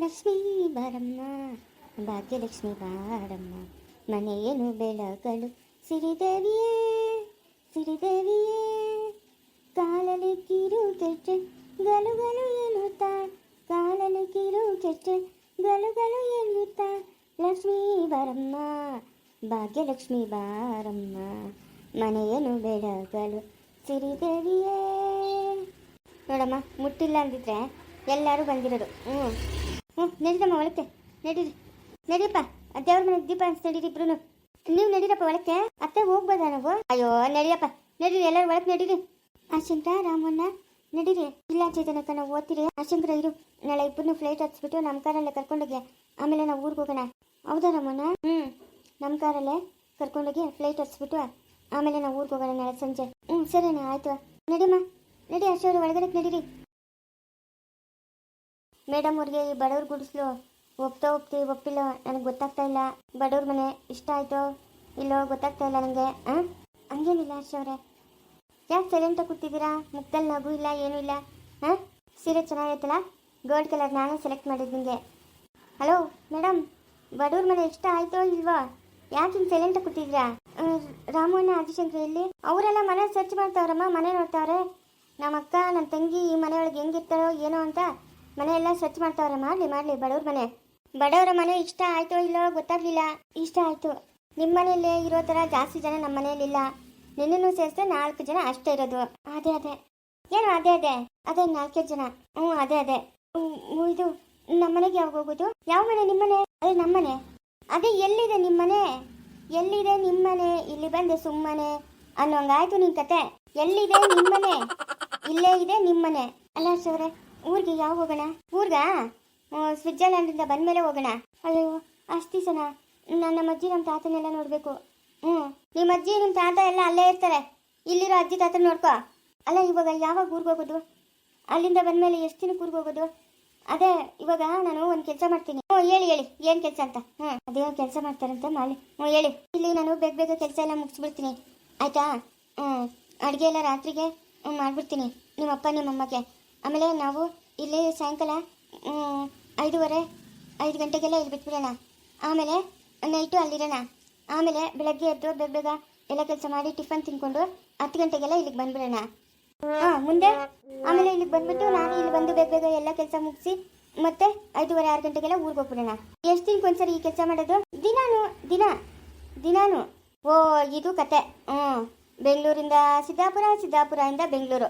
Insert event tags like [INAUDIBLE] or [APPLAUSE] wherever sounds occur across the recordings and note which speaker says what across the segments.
Speaker 1: ಲಕ್ಷ್ಮೀ ಬಾರಮ್ಮ, ಭಾಗ್ಯಲಕ್ಷ್ಮಿ ಬಾರಮ್ಮ, ಮನೆಯನ್ನು ಬೆಳಗಲು ಸಿರಿದೇವಿಯೇ ಸಿರಿದೇವಿಯೇ. ಕಾಲಲಿ ಕಿರು ಕೆಟ್ಟ ಗಲುಗಲು ಗಲು ಎನ್ನುತ್ತಾ ಕಾಲಲಿ ಕಿರು ಕೆಟ್ಟ ಗಲುಗಲು ಗಲು ಎನ್ನುತ್ತಾ. ಲಕ್ಷ್ಮೀ ಬಾರಮ್ಮ, ಭಾಗ್ಯಲಕ್ಷ್ಮಿ ಬಾರಮ್ಮ, ಮನೆಯನ್ನು ಬೆಳಗಲು ಸಿರಿದೇವಿಯೇ. ನೋಡಮ್ಮ, ಮುಟ್ಟಿಲ್ಲ ಅಂದಿದ್ರೆ ಎಲ್ಲರೂ ಬಂದಿರೋದು. ಹ್ಞೂ ಹ್ಞೂ ನಡೀರಮ್ಮ, ಒಳಕ್ಕೆ. ನಡೀರಿ. ನಡೀಪ್ಪ ದೇವ್ರ ಮನೆಗೆ ದೀಪ ಅಂತ ನಡೀರಿ ಇಬ್ರು ನೀವು ನಡೀರಪ್ಪ, ಒಳಕ್ಕೆ. ಅತ್ತೆ ಹೋಗ್ಬೋದಾ ನಾವು? ಅಯ್ಯೋ, ನಡೀರಪ್ಪ. ನಡೀರಿ, ಎಲ್ಲರೂ ಒಳಗೆ ನಡೀರಿ. ಅಶಂಕ ರಾಮಣ್ಣ, ನಡೀರಿ. ಇಲ್ಲ ಚೇತನಕ್ಕ ನಾವು ಓದ್ತೀರಿ. ಆಶಂಕರ ಇರು. ನಾಳೆ ಇಬ್ಬರನ್ನು ಫ್ಲೈಟ್ ಹತ್ಸ್ಬಿಟ್ಟು ನಮ್ಮ ಕಾರಲ್ಲೇ ಕರ್ಕೊಂಡೋಗಿ ಆಮೇಲೆ ನಾವು ಊರಿಗೆ ಹೋಗೋಣ. ಹೌದಾ, ರಾಮಣ್ಣ? ಹ್ಞೂ ನಮ್ಮ ಕಾರಲ್ಲೇ ಕರ್ಕೊಂಡೋಗಿ ಫ್ಲೈಟ್ ಹತ್ಸ್ಬಿಟ್ಟು ಆಮೇಲೆ ನಾವು ಊರಿಗೆ ಹೋಗೋಣ ನಾಳೆ ಸಂಜೆ. ಹ್ಞೂ ಸರಿನಾ ಆಯಿತು. ನಡಿಮ್ಮ. ನಡಿ ಅಶೋರು ಒಳಗಡೆ ನಡೀರಿ. ಮೇಡಮ್ ಅವ್ರಿಗೆ ಈ ಬಡವ್ರ ಗುಡಿಸ್ಲು ಒಪ್ತಾ ಒಪ್ತಿ ಒಪ್ಪಿಲ್ಲ? ನನಗೆ ಗೊತ್ತಾಗ್ತಾ ಇಲ್ಲ. ಬಡವ್ರ ಮನೆ ಇಷ್ಟ ಆಯ್ತೋ ಇಲ್ಲೋ ಗೊತ್ತಾಗ್ತಾ ಇಲ್ಲ ನನಗೆ ಹಾಂ ಹಂಗೇನಿಲ್ಲ ಹರ್ಷ ಅವರೇ. ಯಾಕೆ ಸೈಲೆಂಟಾಗಿ ಕೂತಿದ್ದೀರಾ? ಮುಖದಲ್ಲಿ ನಗು ಇಲ್ಲ, ಏನೂ ಇಲ್ಲ ಹಾಂ ಸೀರೆ ಚೆನ್ನಾಗೈತಲ್ಲ? ಗೋಲ್ಡ್ ಕಲರ್ ನಾನೇ ಸೆಲೆಕ್ಟ್ ಮಾಡಿದ್ದು ನಿಮಗೆ ಹಲೋ ಮೇಡಮ್ ಬಡವ್ರ ಮನೆ ಇಷ್ಟ ಆಯ್ತೋ ಇಲ್ವೋ? ಯಾಕೆ ಹಿಂಗೆ ಸೈಲೆಂಟಾಗಿ ಕೂತಿದ್ದೀರಾ? ರಾಮಣ್ಣ ಆದಿಶಂಕರ್ ಎಲ್ಲಿ ಅವರೆಲ್ಲ ಮನೆ ಸರ್ಚ್ ಮಾಡ್ತಾವ್ರಮ್ಮ, ಮನೆ ನೋಡ್ತಾವ್ರೆ. ನಮ್ಮ ಅಕ್ಕ ನನ್ನ ತಂಗಿ ಈ ಮನೆಯೊಳಗೆ ಹೆಂಗಿರ್ತಾರೋ ಏನೋ ಅಂತ. ಮನೆ ಎಲ್ಲ ಸ್ವಚ್ಛ ಮಾಡ್ತಾವ್ರೆ, ಮಾಡಲಿ ಮಾಡಲಿ, ಬಡವ್ರ ಮನೆ. ಬಡವರ ಮನೆ ಇಷ್ಟ ಆಯ್ತೋ ಇಲ್ಲೋ ಗೊತ್ತಾಗ್ಲಿಲ್ಲ. ಇಷ್ಟ ಆಯ್ತು. ನಿಮ್ಮ ಮನೆಯಲ್ಲೇ ಇರೋ ಥರ ಜಾಸ್ತಿ ಜನ ನಮ್ಮ ಮನೆಯಲ್ಲಿಲ್ಲ. ನಿನ್ನೂ ಸೇರಿಸ್ತಾ ನಾಲ್ಕು ಜನ ಅಷ್ಟೇ ಇರೋದು. ಅದೇ ಅದೇ. ಏನು ಅದೇ ಅದೇ? ಅದೇ ನಾಲ್ಕೇ ಜನ. ಹ್ಞೂ, ಅದೇ ಅದೇ. ಇದು ನಮ್ಮ ಮನೆಗೆ ಯಾವಾಗ ಹೋಗೋದು? ಯಾವ ಮನೆ? ನಿಮ್ಮ ಮನೆ? ಅದೇ ನಮ್ಮನೆ ಅದೇ ಎಲ್ಲಿದೆ ನಿಮ್ಮ ಮನೆ? ಎಲ್ಲಿದೆ ನಿಮ್ಮ ಮನೆ? ಇಲ್ಲಿ ಬಂದೆ ಸುಮ್ಮನೆ. ಅನ್ನೋಂಗಾಯ್ತು ನಿನ್ ಕತೆ. ಎಲ್ಲಿದೆ ನಿಮ್ಮನೆ ಇಲ್ಲೇ ಇದೆ ನಿಮ್ಮನೆ ಅಲ್ಲ ಸೌರೆ ಊರಿಗೆ ಯಾವ ಹೋಗೋಣ? ಊರ್ಗ? ಸ್ವಿಟ್ಜರ್ಲ್ಯಾಂಡಿಂದ ಬಂದ್ಮೇಲೆ ಹೋಗೋಣ. ಅಯ್ಯೋ, ಅಷ್ಟು ದಿವಸನ? ನನ್ನ ಅಜ್ಜಿ ನಮ್ಮ ತಾತನೆಲ್ಲ ನೋಡಬೇಕು. ಹ್ಞೂ ನಿಮ್ಮ ಅಜ್ಜಿ ನಿಮ್ಮ ತಾತ ಎಲ್ಲ ಅಲ್ಲೇ ಇರ್ತಾರೆ. ಇಲ್ಲಿರೋ ಅಜ್ಜಿ ತಾತ ನೋಡ್ಕೋ. ಅಲ್ಲ, ಇವಾಗ ಯಾವಾಗ ಊರಿಗೆ ಹೋಗೋದು? ಅಲ್ಲಿಂದ ಬಂದ್ಮೇಲೆ ಎಷ್ಟು ದಿನಕ್ಕೆ ಊರಿಗೆ ಹೋಗೋದು? ಅದೇ, ಇವಾಗ ನಾನು ಒಂದು ಕೆಲಸ ಮಾಡ್ತೀನಿ. ಹ್ಞೂ ಹೇಳಿ ಹೇಳಿ. ಏನು ಕೆಲಸ ಅಂತ? ಹ್ಞೂ ಅದೇ ಕೆಲಸ ಮಾಡ್ತಾರಂತ ಮಾಡಿ ಹ್ಞೂ ಹೇಳಿ. ಇಲ್ಲಿ ನಾನು ಬೇಗ ಬೇಗ ಕೆಲಸ ಎಲ್ಲ ಮುಗಿಸ್ಬಿಡ್ತೀನಿ. ಆಯಿತಾ? ಹ್ಞೂ ಅಡುಗೆ ಎಲ್ಲ ರಾತ್ರಿಗೆ ಮಾಡಿಬಿಡ್ತೀನಿ. ನಿಮ್ಮಪ್ಪ, ನಿಮ್ಮಮ್ಮಗೆ. ಆಮೇಲೆ ನಾವು ಇಲ್ಲಿ ಸಾಯಂಕಾಲ ಐದೂವರೆ, ಐದು ಗಂಟೆಗೆಲ್ಲ ಇಲ್ಲಿ ಬಿಟ್ಬಿಡೋಣ. ಆಮೇಲೆ ನೈಟು ಅಲ್ಲಿರೋಣ. ಆಮೇಲೆ ಬೆಳಗ್ಗೆ ಎದ್ದು ಬೇಗ ಬೇಗ ಎಲ್ಲ ಕೆಲಸ ಮಾಡಿ ಟಿಫನ್ ತಿನ್ಕೊಂಡು ಹತ್ತು ಗಂಟೆಗೆಲ್ಲ ಇಲ್ಲಿಗೆ ಬಂದ್ಬಿಡೋಣ. ಹಾಂ, ಮುಂದೆ? ಆಮೇಲೆ ಇಲ್ಲಿಗೆ ಬಂದ್ಬಿಟ್ಟು ನಾನು ಇಲ್ಲಿ ಬಂದು ಬೇಗ ಬೇಗ ಎಲ್ಲ ಕೆಲಸ ಮುಗಿಸಿ ಮತ್ತೆ ಐದೂವರೆ, ಆರು ಗಂಟೆಗೆಲ್ಲ ಊರಿಗೆ ಹೋಗ್ಬಿಡೋಣ. ಎಷ್ಟು ದಿನಕ್ಕೆ ಒಂದ್ಸರಿ ಈ ಕೆಲಸ ಮಾಡೋದು? ದಿನಾನು, ದಿನ, ದಿನಾನು. ಓ, ಇದು ಕತೆ. ಹ್ಞೂ ಬೆಂಗಳೂರಿಂದ ಸಿದ್ದಾಪುರ, ಸಿದ್ದಾಪುರದಿಂದ ಬೆಂಗಳೂರು.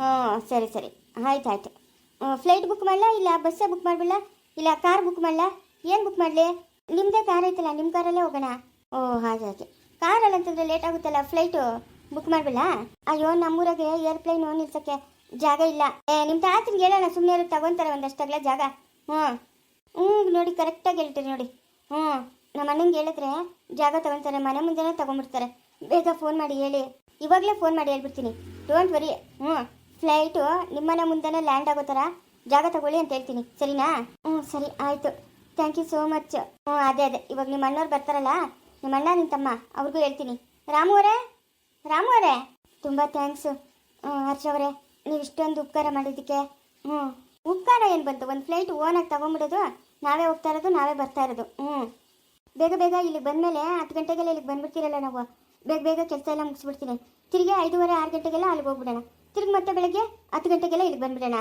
Speaker 1: ಹ್ಞೂ ಸರಿ ಸರಿ. ಆಯ್ತು ಆಯ್ತು. ಫ್ಲೈಟ್ ಬುಕ್ ಮಾಡಲಾ ಇಲ್ಲ ಬಸ್ಸೇ ಬುಕ್ ಮಾಡಬಿಡ ಇಲ್ಲ ಕಾರ್ ಬುಕ್ ಮಾಡಲಾ? ಏನು ಬುಕ್ ಮಾಡಲಿ? ನಿಮ್ಮದೇ ಕಾರ್ ಐತಲ್ಲ ನಿಮ್ಮ ಕಾರಲ್ಲೇ ಹೋಗೋಣ. ಓ, ಹಾಗೆ ಹಾಗೆ. ಕಾರಲ್ಲಿ ಅಂತಂದರೆ ಲೇಟ್ ಆಗುತ್ತಲ್ಲ ಫ್ಲೈಟು ಬುಕ್ ಮಾಡಬಿಡ ಅಯ್ಯೋ, ನಮ್ಮೂರಾಗೆ ಏರ್ಪ್ಲೇನು ನಿಲ್ಸೋಕ್ಕೆ ಜಾಗ ಇಲ್ಲ. ಏ ನಿಮ್ಮ ತಾತನಿಗೆ ಹೇಳೋಣ ಸುಮ್ಮನೆ ಇರು, ತಗೊಂತಾರೆ ಒಂದಷ್ಟಾಗಲ ಜಾಗ. ಹ್ಞೂ. ಹ್ಞೂ, ನೋಡಿ ಕರೆಕ್ಟಾಗಿ ಹೇಳ್ತೀರಿ ನೋಡಿ. ಹ್ಞೂ. ನಮ್ಮ ಅಣ್ಣಂಗೆ ಹೇಳಿದ್ರೆ ಜಾಗ ತಗೊಂತಾರೆ, ಮನೆ ಮುಂದೆನೇ ತಗೊಂಡ್ಬಿಡ್ತಾರೆ ಬೇಗ ಫೋನ್ ಮಾಡಿ ಹೇಳಿ. ಇವಾಗಲೇ ಫೋನ್ ಮಾಡಿ ಹೇಳ್ಬಿಡ್ತೀನಿ. ಡೋಂಟ್ ವರಿ ಹ್ಞೂ. ಫ್ಲೈಟು ನಿಮ್ಮನೆ ಮುಂದೆನೇ ಲ್ಯಾಂಡ್ ಆಗೋ ಥರ ಜಾಗ ತಗೊಳ್ಳಿ ಅಂತ ಹೇಳ್ತೀನಿ, ಸರಿನಾ? ಹ್ಞೂ, ಸರಿ, ಆಯಿತು. ಥ್ಯಾಂಕ್ ಯು ಸೋ ಮಚ್ ಹ್ಞೂ, ಅದೇ ಅದೇ. ಇವಾಗ ನಿಮ್ಮ ಅಣ್ಣವ್ರು ಬರ್ತಾರಲ್ಲ, ನಿಮ್ಮ ಅಣ್ಣ ನಿಮ್ಮ ತಮ್ಮ, ಅವ್ರಿಗೂ ಹೇಳ್ತೀನಿ. ರಾಮು ಅವರೇ? ರಾಮು ಅವರೇ? ತುಂಬ ಥ್ಯಾಂಕ್ಸು ಹರ್ಷ ಅವರೇ, ನೀವು ಇಷ್ಟೊಂದು ಉಪಕಾರ ಮಾಡಿದ್ದಕ್ಕೆ. ಹ್ಞೂ. ಉಪಕಾರ ಏನು ಬಂತು? ಒಂದು ಫ್ಲೈಟ್ ಓನಾಗಿ ತೊಗೊಂಬಿಡೋದು ನಾವೇ ಹೋಗ್ತಾ ಇರೋದು, ನಾವೇ ಬರ್ತಾ ಇರೋದು. ಹ್ಞೂ. ಬೇಗ ಬೇಗ ಇಲ್ಲಿಗೆ ಬಂದಮೇಲೆ ಹತ್ತು ಗಂಟೆಗೆಲ್ಲ ಇಲ್ಲಿಗೆ ಬಂದ್ಬಿಡ್ತೀರಲ್ಲ ನಾವು. ಬೇಗ ಬೇಗ ಕೆಲಸ ಎಲ್ಲ ಮುಗಿಸ್ಬಿಡ್ತೀನಿ. ತಿರುಗಿ ಐದೂವರೆ, ಆರು ಗಂಟೆಗೆಲ್ಲ ಅಲ್ಲಿಗೆ ಹೋಗ್ಬಿಡೋಣ. ತಿರುಗಿ ಮತ್ತೆ ಬೆಳಗ್ಗೆ ಹತ್ತು ಗಂಟೆಗೆಲ್ಲ ಇಲ್ಲಿಗೆ ಬಂದ್ಬಿಡೋಣ.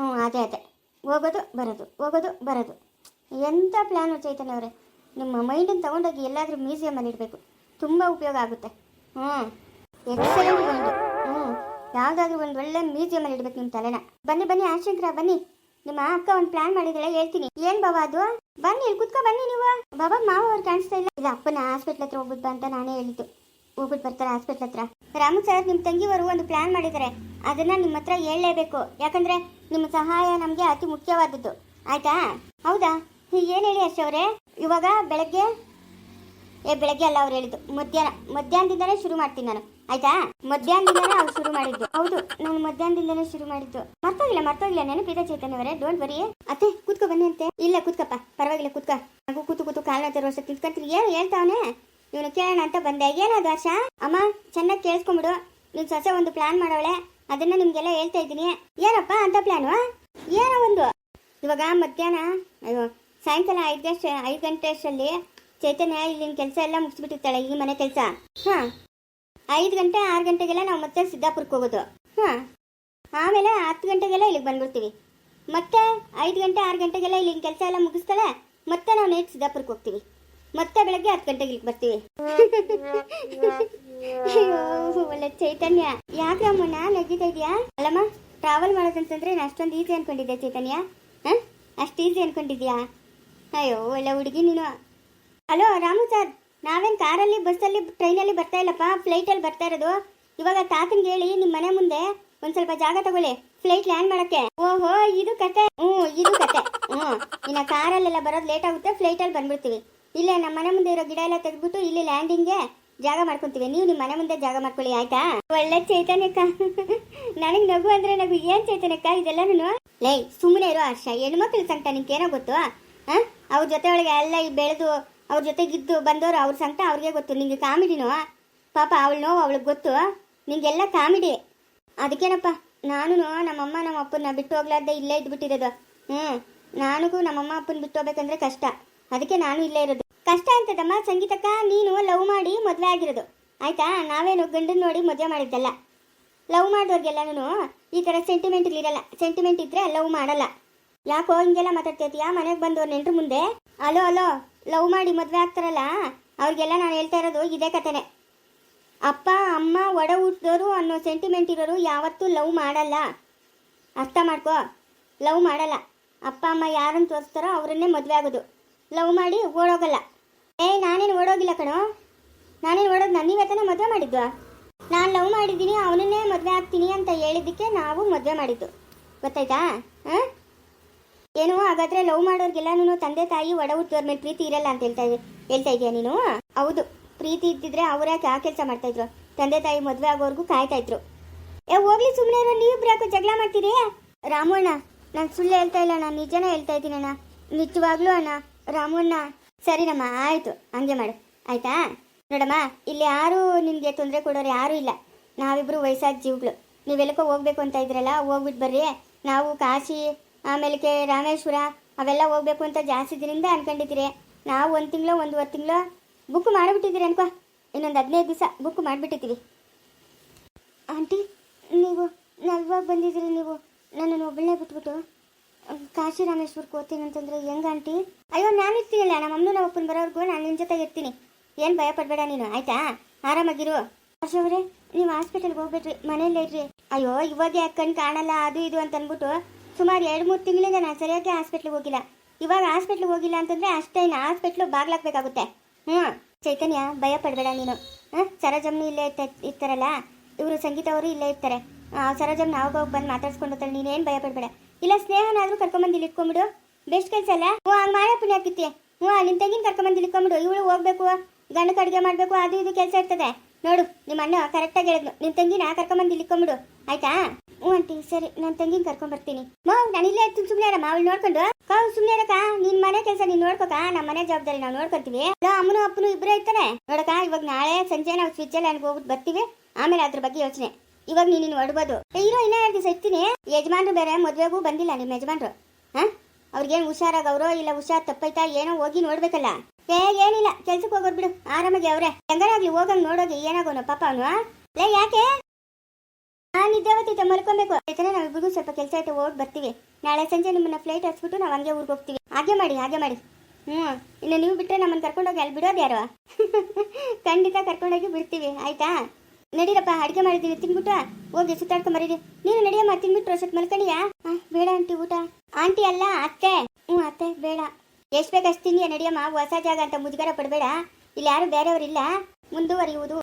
Speaker 1: ಹ್ಞೂ, ಅದೇ ಅದೇ. ಹೋಗೋದು, ಬರೋದು ಹೋಗೋದು, ಬರೋದು. ಎಂಥ ಪ್ಲ್ಯಾನು ಚೈತನ್ಯ ಅವರೇ? ನಿಮ್ಮ ಮೈಂಡನ್ನು ತೊಗೊಂಡೋಗಿ ಎಲ್ಲಾದರೂ ಮ್ಯೂಸಿಯಮಲ್ಲಿ ಇಡಬೇಕು. ತುಂಬ ಉಪಯೋಗ ಆಗುತ್ತೆ. ಹ್ಞೂ. ಎಕ್ಸಲೆಂಟ್ ಒಂದು ಹ್ಞೂ. ಯಾವುದಾದ್ರೂ ಒಂದು ಒಳ್ಳೆ ಮ್ಯೂಸಿಯಮಲ್ಲಿ ಇಡಬೇಕು ನಿಮ್ಮ ತಲೆನ. ಬನ್ನಿ ಬನ್ನಿ, ಆಶಂಕರ, ಬನ್ನಿ. ನಿಮ್ಮ ಅಕ್ಕ ಒಂದು ಪ್ಲಾನ್ ಮಾಡಿದ್ರೆ ಹೇಳ್ತೀನಿ. ಏನು ಬಾಬಾ ಅದು? ಬನ್ನಿ, ಇಲ್ಲಿ ಕುತ್ಕೊ ಬನ್ನಿ ನೀವು. ಬಾಬಾ ಮಾವ ಅವ್ರು ಕಾಣಿಸ್ತಾ ಇಲ್ಲ. ಇಲ್ಲ, ಅಪ್ಪನ ಹಾಸ್ಪಿಟ್ಲ್ ಹತ್ರ ಹೋಗ್ಬಿಟ್ಟು ಅಂತ ನಾನೇ ಹೇಳಿದ್ದು. ಹೋಗ್ಬಿಟ್ಟು ಬರ್ತಾರೆ ಹಾಸ್ಪಿಟ್ಲ್ ಹತ್ರ. ರಾಮು ಸರ್ ನಿಮ್ಮ ತಂಗಿಯವರು ಒಂದು ಪ್ಲಾನ್ ಮಾಡಿದ್ದಾರೆ ಅದನ್ನ ನಿಮ್ಮ ಹತ್ರ ಹೇಳಲೇಬೇಕು. ಯಾಕಂದ್ರೆ ನಿಮ್ಮ ಸಹಾಯ ನಮಗೆ ಅತಿ ಮುಖ್ಯವಾದದ್ದು. ಆಯ್ತಾ? ಹೌದಾ? ಏನು ಹೇಳಿ ಅವರೇ? ಇವಾಗ ಬೆಳಗ್ಗೆ ಏ, ಬೆಳಗ್ಗೆ ಅಲ್ಲ ಅವ್ರು ಹೇಳಿದ್ದು. ಮಧ್ಯಾಹ್ನ ಮಧ್ಯಾಹ್ನದಿಂದಲೇ ಶುರು ಮಾಡ್ತೀನಿ ನಾನು. ಆಯ್ತಾ? ಮಧ್ಯಾಹ್ನದಿಂದಲೇ ಅವ್ರು ಶುರು ಮಾಡಿದ್ದು. ಹೌದು, ನಾನು ಮಧ್ಯಾಹ್ನದಿಂದಲೇ ಶುರು ಮಾಡಿದ್ದು. ಮರ್ತೋಗಿಲ್ಲ ಮರ್ತೋಗಿಲ್ಲ. ಚೈತನ್ಯ ಅವರೇ. ಡೋಂಟ್ ವರಿ ಅತ್ತೆ, ಕೂತ್ಕೊ, ಬನ್ನಿ ಅಂತೆ. ಇಲ್ಲ, ಕೂತ್ಕಪ್ಪ. ಪರವಾಗಿಲ್ಲ, ಕೂತ್ಕ. ಹಾಗೂ ಕೂತು ಕೂತು ಕಾಲ ಹತ್ತಿರ ವರ್ಷ ತಿಳ್ಕೊಂತೀರಿ. ಏನು ಹೇಳ್ತಾವನೆ ಇವನು ಕೇಳೋಣ ಅಂತ ಬಂದೆ. ಏನದು ಆಶ? ಅಮ್ಮ, ಚೆನ್ನಾಗಿ ಕೇಳಿಸ್ಕೊಂಬಿಡು ನಿನ್ ಸೊಸೆ ಒಂದು ಪ್ಲಾನ್ ಮಾಡವಳೆ. ಅದನ್ನ ನಿಮ್ಗೆಲ್ಲ ಹೇಳ್ತಾ ಇದ್ದೀನಿ. ಏನಪ್ಪ ಅಂತ ಪ್ಲಾನು ಏನೋ ಒಂದು. ಇವಾಗ ಮಧ್ಯಾಹ್ನ, ಅಯ್ಯೋ, ಸಾಯಂಕಾಲ ಐದು ಗಂಟೆ ಐದು ಗಂಟೆ ಅಷ್ಟರಲ್ಲಿ ಚೈತನ್ಯ ಇಲ್ಲಿನ ಕೆಲಸ ಎಲ್ಲ ಮುಗಿಸ್ಬಿಟ್ಟಿರ್ತಾಳೆ, ಈ ಮನೆ ಕೆಲಸ. ಹಾಂ. ಐದು ಗಂಟೆ, ಆರು ಗಂಟೆಗೆಲ್ಲ ನಾವು ಮತ್ತೆ ಸಿದ್ದಾಪುರಕ್ಕೆ ಹೋಗೋದು. ಹಾಂ. ಆಮೇಲೆ ಹತ್ತು ಗಂಟೆಗೆಲ್ಲ ಇಲ್ಲಿಗೆ ಬಂದ್ಬಿಡ್ತೀವಿ. ಮತ್ತೆ ಐದು ಗಂಟೆ, ಆರು ಗಂಟೆಗೆಲ್ಲ ಇಲ್ಲಿನ ಕೆಲಸ ಎಲ್ಲ ಮುಗಿಸ್ತಾಳೆ. ಮತ್ತೆ ನಾವು ನೈಟ್ ಸಿದ್ದಾಪುರಕ್ಕೆ ಹೋಗ್ತೀವಿ. ಮತ್ತೆ ಬೆಳಗ್ಗೆ ಹತ್ತು ಗಂಟೆಗೆ ಇಲ್ಲಿ ಬರ್ತೀವಿ. ಒಳ್ಳೆ ಚೈತನ್ಯ. ಯಾಕೆ ಅಮ್ಮಣ್ಣ, ನಗ್ಗಿತಾ ಇದೆಯಾ? ಅಲ್ಲಮ್ಮ ಟ್ರಾವೆಲ್ ಮಾಡೋದಂತಂದ್ರೆ ಅಷ್ಟೊಂದು ಈಸಿ ಅನ್ಕೊಂಡಿದ್ದೆ ಚೈತನ್ಯ? ಹಾಂ? ಅಷ್ಟು ಈಸಿ ಅನ್ಕೊಂಡಿದ್ಯಾ? ಅಯ್ಯೋ, ಒಳ್ಳೆ ಹುಡುಗಿ ನೀನು. ಹಲೋ ರಾಮು ಸರ್ ನಾವೇನು ಕಾರಲ್ಲಿ, ಬಸ್ಸಲ್ಲಿ ಟ್ರೈನಲ್ಲಿ ಬರ್ತಾ ಇಲ್ಲಪ್ಪ? ಫ್ಲೈಟಲ್ಲಿ ಬರ್ತಾ ಇರೋದು. ಇವಾಗ ತಾತನ್ಗೆ ಹೇಳಿ ನಿಮ್ಮ ಮನೆ ಮುಂದೆ ಒಂದು ಸ್ವಲ್ಪ ಜಾಗ ತಗೊಳ್ಳಿ. ಫ್ಲೈಟ್ ಲ್ಯಾಂಡ್ ಮಾಡಕ್ಕೆ. ಓಹೋ, ಇದು ಕತೆ. ಹ್ಞೂ, ಇದು ಕತೆ. ಹ್ಞೂ, ಇನ್ನು ಕಾರಲ್ಲೆಲ್ಲ ಬರೋದು ಲೇಟ್ ಆಗುತ್ತೆ ಫ್ಲೈಟಲ್ಲಿ ಬಂದ್ಬಿಡ್ತೀವಿ. ಇಲ್ಲೇ ನಮ್ಮ ಮನೆ ಮುಂದೆ ಇರೋ ಗಿಡ ಎಲ್ಲ ತೆಗೆದ್ಬಿಟ್ಟು ಇಲ್ಲಿ ಲ್ಯಾಂಡಿಂಗ್ಗೆ ಜಾಗ ಮಾಡ್ಕೊಂತೀವಿ. ನೀವು ನಿಮ್ಮ ಮನೆ ಮುಂದೆ ಜಾಗ ಮಾಡ್ಕೊಳ್ಳಿ, ಆಯ್ತಾ? ಒಳ್ಳೆ ಚೈತನ್ಯಕ್ಕ. ನನಗೆ ನಗು ಅಂದ್ರೆ ನಗು. ಏನ್ ಚೈತನ್ಯಕ್ಕ? ಇದೆಲ್ಲನೂ ಲೈ ಸುಮ್ಮನೆ ಇರೋ ಹರ್ಷ. ಹೆಣ್ಮಕ್ಳು ಸಂಕಟ ನಿಂಗೆ ಏನೋ ಗೊತ್ತು ಅವ್ರ ಜೊತೆ ಒಳಗೆ ಎಲ್ಲ ಈ ಬೆಳೆದು, ಅವ್ರ ಜೊತೆಗಿದ್ದು ಬಂದವರು ಅವ್ರ ಸಂಕಟ ಅವ್ರಿಗೆ ಗೊತ್ತು. ನಿಂಗೆ ಕಾಮಿಡಿನೋ? ಪಾಪ ಅವಳು ನೋವು ಅವಳಿಗೆ ಗೊತ್ತು ನಿಂಗೆಲ್ಲ ಕಾಮಿಡಿ. ಅದಕ್ಕೇನಪ್ಪ? ನಾನು ನಮ್ಮಮ್ಮ ನಮ್ಮ ಅಪ್ಪನ ಬಿಟ್ಟು ಹೋಗ್ಲಾರ್ದೆ ಇಲ್ಲೇ ಇದ್ಬಿಟ್ಟಿರೋದು. ಹ್ಞೂ ನನಗೂ ನಮ್ಮಮ್ಮ ಅಪ್ಪನ ಬಿಟ್ಟು ಹೋಗ್ಬೇಕಂದ್ರೆ ಕಷ್ಟ. ಅದಕ್ಕೆ ನಾನು ಇಲ್ಲೇ ಇರೋದು. ಕಷ್ಟ ಅಂತದಮ್ಮ. ಸಂಗೀತಕ್ಕ ನೀನು ಲವ್ ಮಾಡಿ ಮದುವೆ ಆಗಿರೋದು. ಆಯ್ತಾ? ನಾವೇನು ಗಂಡನ ನೋಡಿ ಮದುವೆ ಮಾಡಿದ್ದಲ್ಲ. ಲವ್ ಮಾಡಿದವ್ರಿಗೆಲ್ಲನೂ ಈ ಥರ ಸೆಂಟಿಮೆಂಟ್ ಇರಲ್ಲ. ಸೆಂಟಿಮೆಂಟ್ ಇದ್ರೆ ಲವ್ ಮಾಡಲ್ಲ. ಯಾಕೋ ಹಿಂಗೆಲ್ಲ ಮಾತಾಡ್ತಿರ್ತೀಯ? ಮನೆಗೆ ಬಂದವ್ರ ನೆಂಟ್ರ ಮುಂದೆ. ಅಲೋ ಅಲೋ ಲವ್ ಮಾಡಿ ಮದುವೆ ಆಗ್ತಾರಲ್ಲ? ಅವ್ರಿಗೆಲ್ಲ ನಾನು ಹೇಳ್ತಾ ಇರೋದು ಇದೇ ಕಥೆನೆ. ಅಪ್ಪ, ಅಮ್ಮ, ಒಡ ಹುಟ್ಟಿದವರು ಅನ್ನೋ ಸೆಂಟಿಮೆಂಟ್ ಇರೋರು ಯಾವತ್ತೂ ಲವ್ ಮಾಡಲ್ಲ. ಅರ್ಥ ಮಾಡ್ಕೋ. ಲವ್ ಮಾಡಲ್ಲ. ಅಪ್ಪ, ಅಮ್ಮ ಯಾರನ್ನು ತೋರಿಸ್ತಾರೋ ಅವರನ್ನೇ ಮದುವೆ ಆಗೋದು. ಲವ್ ಮಾಡಿ ಓಡೋಗಲ್ಲ. ಏಯ್, ನಾನೇನು ಓಡೋಗಿಲ್ಲ ಕಣೋ. ನಾನೇನು ಓಡೋದು ನೀವೇ ತಾನೇ ಮದುವೆ ಮಾಡಿದ್ದು ನಾನು ಲವ್ ಮಾಡಿದ್ದೀನಿ, ಅವನನ್ನೇ ಮದುವೆ ಆಗ್ತೀನಿ ಅಂತ ಹೇಳಿದ್ದಕ್ಕೆ ನಾವು ಮದುವೆ ಮಾಡಿದ್ದು. ಗೊತ್ತಾಯ್ತಾ? ಹಾಂ? ಏನು ಹಾಗಾದ್ರೆ ಲವ್ ಮಾಡೋರ್ಗೆಲ್ಲನೂ ತಂದೆ ತಾಯಿ ಒಡ ಹುಟ್ಟಿದವ್ರ ಮೇಲೆ ಪ್ರೀತಿ ಇರಲ್ಲ ಅಂತ ಹೇಳ್ತಾ ಹೇಳ್ತಾ ಇದೀಯ ನೀನು? ಹೌದು. ಪ್ರೀತಿ ಇದ್ದಿದ್ರೆ ಅವ್ರ್ಯಾಕೆ ಆ ಕೆಲಸ ಮಾಡ್ತಾ ಇದ್ರು? ತಂದೆ ತಾಯಿ ಮದುವೆ ಆಗೋವರೆಗೂ ಕಾಯ್ತಾ ಇದ್ರು. ಏ, ಹೋಗ್ಲಿ ಸುಮ್ಮನೆ ಇರೋ ನೀವು ಯಾಕೋ ಜಗಳ ಮಾಡ್ತೀರಿ? ರಾಮಣ್ಣ ನಾನು ಸುಳ್ಳು ಹೇಳ್ತಾ ಇಲ್ಲ ಅಣ್ಣ, ನಿಜನೇ ಹೇಳ್ತಾ ಇದ್ದೀನಿ ಅಣ್ಣ. ನಿಜವಾಗ್ಲೂ ಅಣ್ಣ ರಾಮಣ್ಣ ಸರಿನಮ್ಮ ಆಯಿತು. ಹಂಗೆ ಮಾಡು. ಆಯ್ತಾ? ನೋಡಮ್ಮ, ಇಲ್ಲಿ ಯಾರು ನಿಮಗೆ ತೊಂದರೆ ಕೊಡೋರು ಯಾರೂ ಇಲ್ಲ. ನಾವಿಬ್ರು ವಯಸ್ಸಾದ ಜೀವಗಳು. ನೀವೆಲ್ಲಕ್ಕೋ ಹೋಗ್ಬೇಕು ಅಂತ ಇದ್ರಲ್ಲ ಹೋಗ್ಬಿಟ್ಟು ಬರ್ರಿ. ನಾವು ಕಾಶಿ ಆಮೇಲೆ ರಾಮೇಶ್ವರ, ಅವೆಲ್ಲ ಹೋಗ್ಬೇಕು ಅಂತ ಜಾಸ್ತಿ ದಿನದಿಂದ ಅನ್ಕೊಂಡಿದ್ದೀರಿ. ನಾವು ಒಂದು ತಿಂಗಳು, ಒಂದೂವರೆ ತಿಂಗಳು ಬುಕ್ ಮಾಡಿಬಿಟ್ಟಿದ್ದೀರಿ ಅನ್ಕೋ. ಇನ್ನೊಂದು ಹದಿನೈದು ದಿವಸ ಬುಕ್ ಮಾಡಿಬಿಟ್ಟಿದ್ದೀವಿ. ಆಂಟಿ, ನೀವು ನಾವು ಇವಾಗ ಬಂದಿದ್ದೀರಿ ನೀವು. ನನ್ನನ್ನು ಒಬ್ಬಳನ್ನೇ ಬಿಟ್ಬಿಟ್ಟು. ಕಾಶಿ ರಾಮೇಶ್ವರ್ಗೆ ಹೋಗ್ತೀನಿ ಅಂತಂದ್ರೆ ಹೆಂಗ ಆಂಟಿ? ಅಯ್ಯೋ, ನಾನು ಇರ್ತೀನಲ್ಲ, ನಮ್ಮ ಅಮ್ಮನ ಅಪ್ಪನ ಬರೋರ್ಗು, ನಾನು ನಿನ್ನ ಜೊತೆಗೆ ಇರ್ತೀನಿ. ಏನು ಭಯ ಪಡಬೇಡ ನೀನು, ಆಯ್ತಾ? ಆರಾಮಾಗಿರು. ಹರ್ಷ ಅವರೇ, ನೀವು ಹಾಸ್ಪಿಟಲ್ಗೆ ಹೋಗ್ಬೇಡ್ರಿ ಮನೆಯಲ್ಲೇ ಇರ್ರಿ. ಅಯ್ಯೋ, ಇವಾಗ ಯಾಕೆ ಕಣ್ ಕಾಣಲ್ಲ, ಅದು ಇದು ಅಂತ ಅಂದ್ಬಿಟ್ಟು ಸುಮಾರು ಎರಡು ಮೂರು ತಿಂಗಳಿಂದ ನಾನು ಸರಿಯಾಗಿ ಹಾಸ್ಪಿಟ್ಲಿಗೆ ಹೋಗಿಲ್ಲ. ಇವಾಗ ಹಾಸ್ಪಿಟ್ಲಿಗೆ ಹೋಗಿಲ್ಲ ಅಂತಂದ್ರೆ ಅಷ್ಟೇ ಹಾಸ್ಪಿಟ್ಲು ಬಾಗ್ಲಾಕ್ಬೇಕಾಗುತ್ತೆ. ಹ್ಞೂ ಚೈತನ್ಯ, ಭಯ ಪಡಬೇಡ ನೀನು. ಹಾಂ, ಸರೋಜಮ್ನು ಇಲ್ಲೇ ಇರ್ತ- ಇರ್ತಾರಲ್ಲ, ಇವರು ಸಂಗೀತ ಅವರು ಇಲ್ಲೇ ಇರ್ತಾರೆ. ಸರೋಜಮ್ ನಾವು ಹೋಗಿ ಬಂದು ಮಾತಾಡ್ಸ್ಕೊಂಡು ಹೋಗ್ತಾಳೆ ನೀನೇನು ಭಯ ಪಡಬೇಡ. ಇಲ್ಲ ಸ್ನೇಹನಾದ್ರೂ ಕರ್ಕೊಂಬಂದು ಇಲ್ಲಿ ಇಟ್ಕೊಂಬಿಡು ಬೆಸ್ಟ್ ಕೆಲಸ ಅಲ್ಲ? ಹ್ಞೂ, ಹಂಗೆ ಮಾಡ ಪುಣ್ಯ ಆಗ್ತಿತ್ತೆ ಹ್ಞೂ ನಿನ್ನ ತಂಗಿನ ಕರ್ಕೊಂಬಂದು ಇಲ್ಲಿ ಇಟ್ಕೊಂಬಿಡು ಇವಳು ಹೋಗ್ಬೇಕು. ಗಂಡಕ್ಕೆ ಅಡುಗೆ ಮಾಡಬೇಕು, ಅದು ಇದು ಕೆಲಸ ಇರ್ತದೆ. ನೋಡು ನಿಮ್ಮ ಅಣ್ಣ ಕರೆಕ್ಟಾಗಿ ಹೇಳಿದ್ನು ನಿಮ್ಮ ತಂಗಿನ ಕರ್ಕೊಂಬಂದು ಇಲ್ಲಿ ಆಯ್ತಾ? ಹ್ಞೂ ಆಂಟಿ, ಸರಿ. ನನ್ನ ತಂಗಿನ ಕರ್ಕೊಂಡ್ ಬರ್ತೀನಿ ಮಾವ್ ನಾನು ಇಲ್ಲೇ ಇರ್ತೀನಿ ಸುಮ್ಮನೆ ಇರಮ್ಮ. ಅವಳು ನೋಡ್ಕೊಂಡು. ಕಾವು ಸುಮ್ಮನೆ ಇರಕ್ಕ. ನಿನ್ ಮನೆ ಕೆಲಸ ನೀನ್ ನೋಡ್ಕೋಕ. ನಮ್ಮ ಮನೆ ಜವಾಬ್ದಾರಿ ನಾವು ನೋಡ್ಕೊತೀವಿ. ಅಮ್ಮನು ಅಪ್ಪನು ಇಬ್ಬರೇ ಇರ್ತಾರೆ. ನೋಡಕ್ಕ, ಇವಾಗ ನಾಳೆ ಸಂಜೆ ನಾವು ಸ್ವಿಟ್ಜರ್ಲ್ಯಾಂಡ್ಗೆ ಹೋಗ್ಬಿಟ್ಟು ಬರ್ತೀವಿ. ಆಮೇಲೆ ಅದ್ರ ಬಗ್ಗೆ ಯೋಚನೆ. ಇವಾಗ ನೀನು ನೀನು ಹೊಡ್ಬೋದು. ಇರೋ, ಇನ್ನೂ ಎರಡು ದಿವಸ ಇರ್ತೀನಿ. ಯಜಮಾನ್ರು ಬೇರೆ, ಮದುವೆಗೂ ಬಂದಿಲ್ಲ ನಿಮ್ಮ ಯಜಮಾನ್ರು. ಹಾ? ಅವ್ರಿಗೇನು ಹುಷಾರಾಗವ್ರೋ ಇಲ್ಲ ಹುಷಾರ್ ತಪ್ಪೈತಾ ಏನೋ ಹೋಗಿ ನೋಡ್ಬೇಕಲ್ಲ. ಏ, ಏನಿಲ್ಲ, ಕೆಲ್ಸಕ್ಕೆ ಹೋಗೋರು ಬಿಡು, ಆರಾಮಾಗಿ ಅವ್ರೆ. ಹೆಂಗಾರಾಗ್ಲಿ ಹೋಗಂಗ್ ನೋಡೋಗಿ ಏನಾಗೋನು ಪಾಪ ಅವನು ಲೇ, ಯಾಕೆ? ಆ ನಿದ್ಯಾವತಿ ಮಲ್ಕೊಬೇಕು. ಯಾಕಂದ್ರೆ ನಾವಿಬ್ಬರಿಗೂ ಸ್ವಲ್ಪ ಕೆಲಸ ಐತೆ, ಹೋಗಿ ಬರ್ತೀವಿ. ನಾಳೆ ಸಂಜೆ ನಿಮ್ಮನ್ನ ಫ್ಲೈಟ್ ಹಚ್ಬಿಟ್ಟು ನಾವು ಹಂಗೆ ಊರಿಗೆ ಹೋಗ್ತೀವಿ. ಹಾಗೆ ಮಾಡಿ ಹಾಗೆ ಮಾಡಿ. ಹ್ಞೂ, ಇನ್ನು ನೀವು ಬಿಟ್ಟರೆ ನಮ್ಮನ್ನು ಕರ್ಕೊಂಡೋಗಿ ಅಲ್ಲಿ ಬಿಡೋದು ಯಾರು? [LAUGHS] ಖಂಡಿತ ಕರ್ಕೊಂಡೋಗಿ ಬಿಡ್ತೀವಿ, ಆಯ್ತಾ? ನಡೀರಪ್ಪ ಅಡುಗೆ ಮಾಡಿದ್ದೀನಿ ತಿನ್ಬಿಟ್ಟು ಹೋಗಿ ಸುತ್ತಾಡ್ಕೊಂಡ್ ಬರೀರಿ ನೀನು ನಡಿಯಮ್ಮ ತಿನ್ಬಿಟ್ಟು ಅಷ್ಟೊತ್ತು ಆ, ಬೇಡ ಆಂಟಿ ಊಟ. ಆಂಟಿ ಅಲ್ಲ ಅತ್ತೆ. ಹ್ಞೂ ಅತ್ತೆ ಬೇಡ. ಎಷ್ಟು ಬೇಕಷ್ಟು ತಿನ್ನಿಯ ನಡಿಯಮ್ಮ ಹೊಸ ಜಾಗ ಅಂತ ಮುಜುಗರ ಪಡಬೇಡ. ಇಲ್ಲಿ ಯಾರು ಬೇರೆಯವರಿಲ್ಲ. ಮುಂದುವರಿಯುವುದು.